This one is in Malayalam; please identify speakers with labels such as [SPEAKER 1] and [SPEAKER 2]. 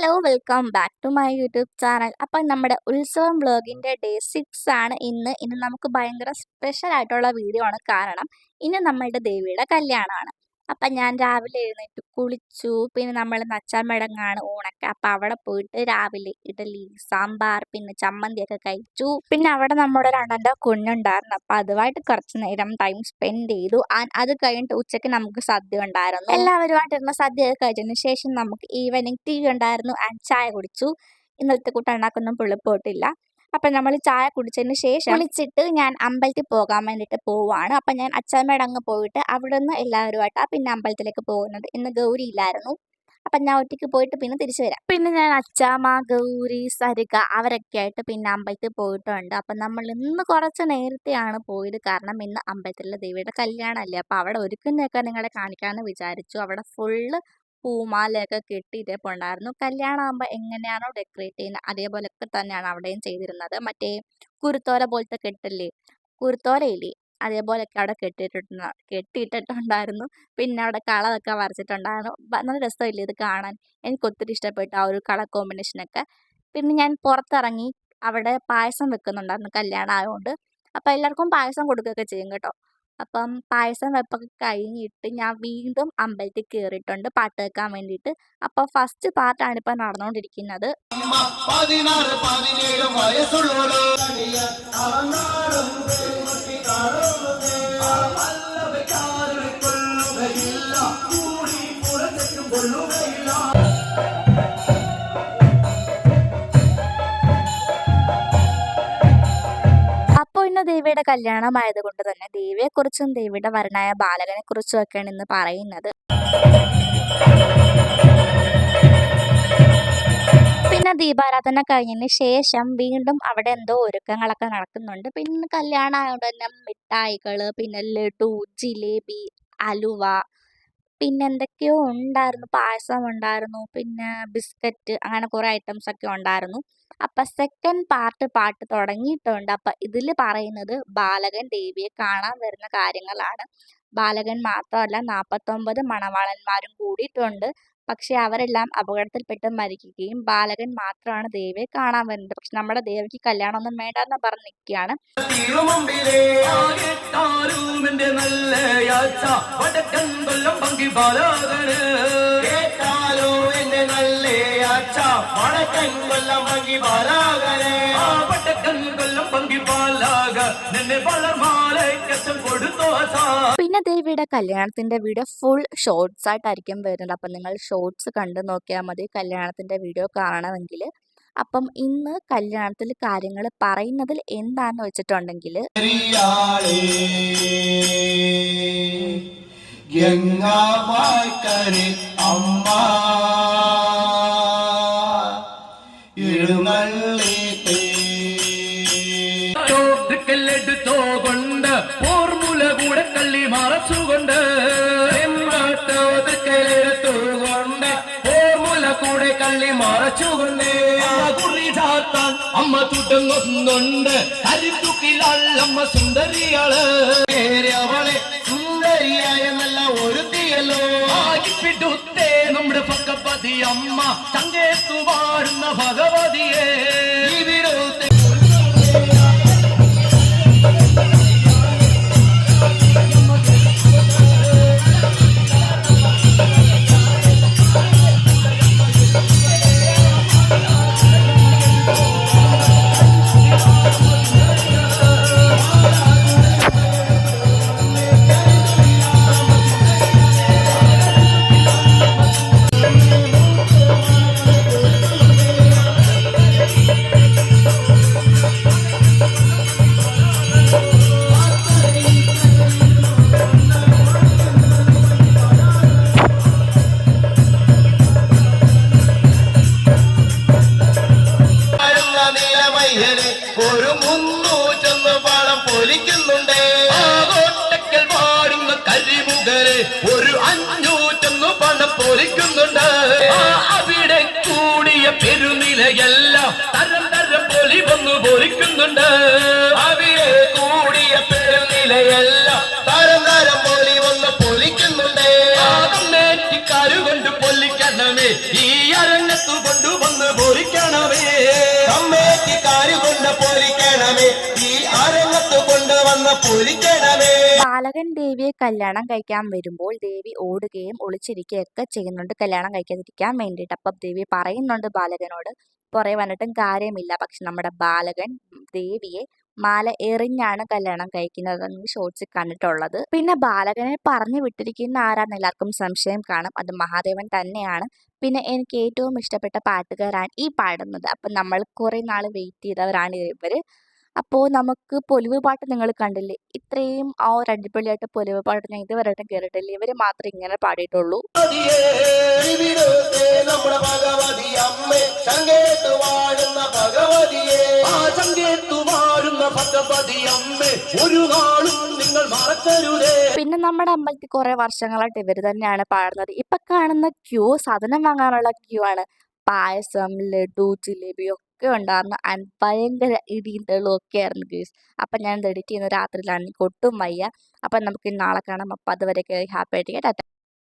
[SPEAKER 1] Hello welcome back to my YouTube channel അപ്പം നമ്മുടെ ഉത്സവം ബ്ലോഗിന്റെ ഡേ സിക്സ് ആണ് ഇന്ന്. ഇന്ന് നമുക്ക് ഭയങ്കര സ്പെഷ്യൽ ആയിട്ടുള്ള വീഡിയോ ആണ്. കാരണം ഇന്ന് നമ്മളുടെ ദേവിയുടെ കല്യാണമാണ്. അപ്പം ഞാൻ രാവിലെ എഴുന്നേറ്റ് കുളിച്ചു. പിന്നെ നമ്മൾ നച്ചാമടങ്ങാണ് ഊണൊക്കെ. അപ്പം അവിടെ പോയിട്ട് രാവിലെ ഇഡലി സാമ്പാർ പിന്നെ ചമ്മന്തിയൊക്കെ കഴിച്ചു. പിന്നെ അവിടെ നമ്മുടെ ഒരു കുഞ്ഞുണ്ടായിരുന്നു. അപ്പം അതുമായിട്ട് കുറച്ച് നേരം ടൈം സ്പെൻഡ് ചെയ്തു. അത് കഴിഞ്ഞിട്ട് ഉച്ചയ്ക്ക് നമുക്ക് സദ്യ ഉണ്ടായിരുന്നു. എല്ലാവരുമായിട്ടിരുന്ന സദ്യയൊക്കെ കഴിച്ചതിന് ശേഷം നമുക്ക് ഈവനിങ് ടീ ഉണ്ടായിരുന്നു ആൻഡ് ചായ കുടിച്ചു. ഇന്നലത്തെ കൂട്ടുണ്ടാക്കൊന്നും പുളിപ്പോട്ടില്ല അപ്പം നമ്മൾ ചായ കുടിച്ചതിന് ശേഷം കുളിച്ചിട്ട് ഞാൻ അമ്പലത്തിൽ പോകാൻ വേണ്ടിയിട്ട് പോവാണ്. അപ്പം ഞാൻ അച്ഛമ്മയുടെ അങ്ങ് പോയിട്ട് അവിടെ നിന്ന് എല്ലാവരുമായിട്ടാണ് പിന്നെ അമ്പലത്തിലേക്ക് പോകുന്നത്. ഇന്ന് ഗൗരി ഇല്ലായിരുന്നു. അപ്പം ഞാൻ ഒറ്റയ്ക്ക് പോയിട്ട് പിന്നെ തിരിച്ചു വരാം. പിന്നെ ഞാൻ അച്ചാമ്മ ഗൗരി സരിക അവരൊക്കെ ആയിട്ട് പിന്നെ അമ്പലത്തിൽ പോയിട്ടുണ്ട്. അപ്പം നമ്മൾ ഇന്ന് കുറച്ച് നേരത്തെയാണ് പോയത്. കാരണം ഇന്ന് അമ്പലത്തിലെ ദേവിയുടെ കല്യാണമല്ലേ അപ്പം അവിടെ ഒരുക്കുന്നൊക്കെ നിങ്ങളെ കാണിക്കാമെന്ന് വിചാരിച്ചു. അവിടെ ഫുള്ള് പൂമാലയൊക്കെ കെട്ടിയിട്ടേപ്പുണ്ടായിരുന്നു കല്യാണം ആകുമ്പോൾ എങ്ങനെയാണോ ഡെക്കറേറ്റ് ചെയ്യുന്നത് അതേപോലെയൊക്കെ തന്നെയാണ് അവിടെയും ചെയ്തിരുന്നത്. മറ്റേ കുരുത്തോല പോലത്തെ കെട്ടില്ലേ കുരുത്തോലയില്ലേ അതേപോലെയൊക്കെ അവിടെ കെട്ടിയിട്ടുണ്ട് കെട്ടിയിട്ടിട്ടുണ്ടായിരുന്നു. പിന്നെ അവിടെ കളറൊക്കെ വരച്ചിട്ടുണ്ടായിരുന്നു. നല്ല രസമില്ലേ ഇത് കാണാൻ? എനിക്ക് ഒത്തിരി ഇഷ്ടപ്പെട്ടു ആ ഒരു കളർ കോമ്പിനേഷനൊക്കെ. പിന്നെ ഞാൻ പുറത്തിറങ്ങി അവിടെ പായസം വെക്കുന്നുണ്ടായിരുന്നു കല്യാണം ആയതുകൊണ്ട് അപ്പം എല്ലാവർക്കും പായസം കൊടുക്കുകയൊക്കെ ചെയ്യും കേട്ടോ. അപ്പം പായസം വെപ്പൊക്കെ കഴിഞ്ഞിട്ട് ഞാൻ വീണ്ടും അമ്പലത്തിൽ കയറിയിട്ടുണ്ട് പാട്ട് കേൾക്കാൻ വേണ്ടിയിട്ട്. അപ്പോൾ ഫസ്റ്റ് പാർട്ടാണ് ഇപ്പം നടന്നുകൊണ്ടിരിക്കുന്നത്.
[SPEAKER 2] പതിനാറ് പതിനേഴ് വയസ്സുള്ളോട്
[SPEAKER 1] ദേവിയുടെ കല്യാണമായതുകൊണ്ട് തന്നെ ദേവിയെക്കുറിച്ചും ദേവിയുടെ വരനായ ബാലകനെക്കുറിച്ചും ഒക്കെയാണ് ഇന്ന് പറയുന്നത്. പിന്നെ ദീപാരാധന കഴിഞ്ഞതിന് ശേഷം വീണ്ടും അവിടെ എന്തോ ഒരുക്കങ്ങളൊക്കെ നടക്കുന്നുണ്ട്. പിന്നെ കല്യാണം ആയതുകൊണ്ട് തന്നെ മിഠായികൾ പിന്നെ ലഡു ജിലേബി അലുവ പിന്നെ എന്തൊക്കെയോ ഉണ്ടായിരുന്നു. പായസം ഉണ്ടായിരുന്നു. പിന്നെ ബിസ്ക്കറ്റ് അങ്ങനെ കുറേ ഐറ്റംസ് ഒക്കെ ഉണ്ടായിരുന്നു. അപ്പം സെക്കൻഡ് പാർട്ട് പാട്ട് തുടങ്ങിയിട്ടുണ്ട്. അപ്പം ഇതിൽ പറയുന്നത് ബാലകൻ ദേവിയെ കാണാൻ വരുന്ന കാര്യങ്ങളാണ്. ബാലകൻ മാത്രമല്ല നാൽപ്പത്തൊമ്പത് മണവാളന്മാരും കൂടിയിട്ടുണ്ട്. പക്ഷെ അവരെല്ലാം അപകടത്തിൽപ്പെട്ട് മരിക്കുകയും ബാലകൻ മാത്രമാണ് ദേവിയെ കാണാൻ വരുന്നത്. പക്ഷെ നമ്മുടെ ദേവിക്ക് കല്യാണമൊന്നും വേണ്ടെന്ന് പറഞ്ഞ് നിൽക്കുകയാണ്.
[SPEAKER 2] നല്ല
[SPEAKER 1] പിന്നെ ദേവിയുടെ കല്യാണത്തിന്റെ വീഡിയോ ഫുൾ ഷോർട്സ് ആയിട്ടായിരിക്കും വരുന്നത്. അപ്പം നിങ്ങൾ ഷോർട്സ് കണ്ടു നോക്കിയാൽ മതി. കല്യാണത്തിന്റെ വീഡിയോ കാണണമെങ്കിൽ. അപ്പം ഇന്ന് കല്യാണത്തിൽ കാര്യങ്ങൾ പറയുന്നതിൽ എന്താണെന്ന് വെച്ചിട്ടുണ്ടെങ്കിൽ
[SPEAKER 2] ഗംഗാവായ്ക്കരെ അമ്മ. ചോട്ടുക്കല്ലെടുത്തോ കൊണ്ട് പോർമുല കൂടെ കള്ളി മറച്ചുകൊണ്ട് കൊണ്ട് പോർമുല കൂടെ കള്ളി മറച്ചുകൊണ്ട്. അമ്മ തുടങ്ങുന്നുണ്ട്. അമ്മ സുന്ദരിയാൾ. അവളെ സുന്ദരിയായ നല്ല ഒരുത്തിയല്ലോ. ആയിപ്പിടുത്തേ നമ്മുടെ ഭഗവതി അമ്മ. തങ്കേത്തു വാഴുന്ന ഭഗവതിയെ. ഇവിടുത്തെ അവിടെ കൂടിയ പെരുനിലയെല്ലാം തരം തരം പൊലി വന്നു പൊലിക്കുന്നുണ്ട്. അവിടെ കൂടിയ പെരുനിലയെല്ലാം തരം തരം പൊലി വന്ന് പൊലിക്കുന്നുണ്ട്. നേറ്റിക്കാരുകൊണ്ട് പൊലിക്കണമേ ഈ അരങ്ങത്തു കൊണ്ടുവന്ന് പൊലിക്കണമേ. കമ്മേറ്റിക്കാര് കൊണ്ട് പൊലിക്കണമേ ഈ
[SPEAKER 1] ബാലകൻ ദേവിയെ കല്യാണം കഴിക്കാൻ വരുമ്പോൾ ദേവി ഓടുകയും ഒളിച്ചിരിക്കുകയൊക്കെ ചെയ്യുന്നുണ്ട്. കല്യാണം കഴിക്കാതിരിക്കാൻ വേണ്ടിയിട്ട്. അപ്പം ദേവി പറയുന്നുണ്ട് ബാലകനോട് പുറകെ വന്നിട്ടും കാര്യമില്ല. പക്ഷെ നമ്മുടെ ബാലകൻ ദേവിയെ മാല എറിഞ്ഞാണ് കല്യാണം കഴിക്കുന്നതെന്ന് ഷോർട്സിൽ കണ്ടിട്ടുള്ളത്. പിന്നെ ബാലകനെ പറഞ്ഞു വിട്ടിരിക്കുന്ന ആരാന്ന് എല്ലാവർക്കും സംശയം കാണും. അത് മഹാദേവൻ തന്നെയാണ്. പിന്നെ എനിക്ക് ഏറ്റവും ഇഷ്ടപ്പെട്ട പാട്ടുകാരാണ് ഈ പാടുന്നത്. അപ്പം നമ്മൾ കുറേ നാൾ വെയിറ്റ് ചെയ്തവരാണ് ഇവർ അപ്പോൾ നമുക്ക് പൊലിവ് പാട്ട് നിങ്ങൾ കണ്ടില്ലേ? ഇത്രയും ആ ഒരു അടിപൊളിയായിട്ട് പൊലിവ് പാട്ട് ഞാൻ ഇതുവരെയായിട്ടും കേട്ടിട്ടില്ല. ഇവർ മാത്രമേ ഇങ്ങനെ പാടിയിട്ടുള്ളൂ. പിന്നെ നമ്മുടെ അമ്പലത്തിൽ കുറെ വർഷങ്ങളായിട്ട് ഇവർ തന്നെയാണ് പാടുന്നത്. ഇപ്പൊ കാണുന്ന ക്യൂ സാധനം വാങ്ങാനുള്ള ക്യൂ ആണ്. പായസം ലഡു ജിലേബി ഒക്കെ ഉണ്ടായിരുന്നു. ആൻഡ് ഭയങ്കര ഇടിയും തെളിവും ഒക്കെ ആയിരുന്നു ഗേഴ്സ് അപ്പം ഞാൻ എഡിറ്റ് ചെയ്യുന്ന രാത്രിയിലാണ്. എനിക്ക് ഒട്ടും വയ്യ. അപ്പം നമുക്ക് നാളെ കാണാം. അപ്പം അതുവരെയൊക്കെ ഹാപ്പി ആയിട്ട് ടാറ്റ.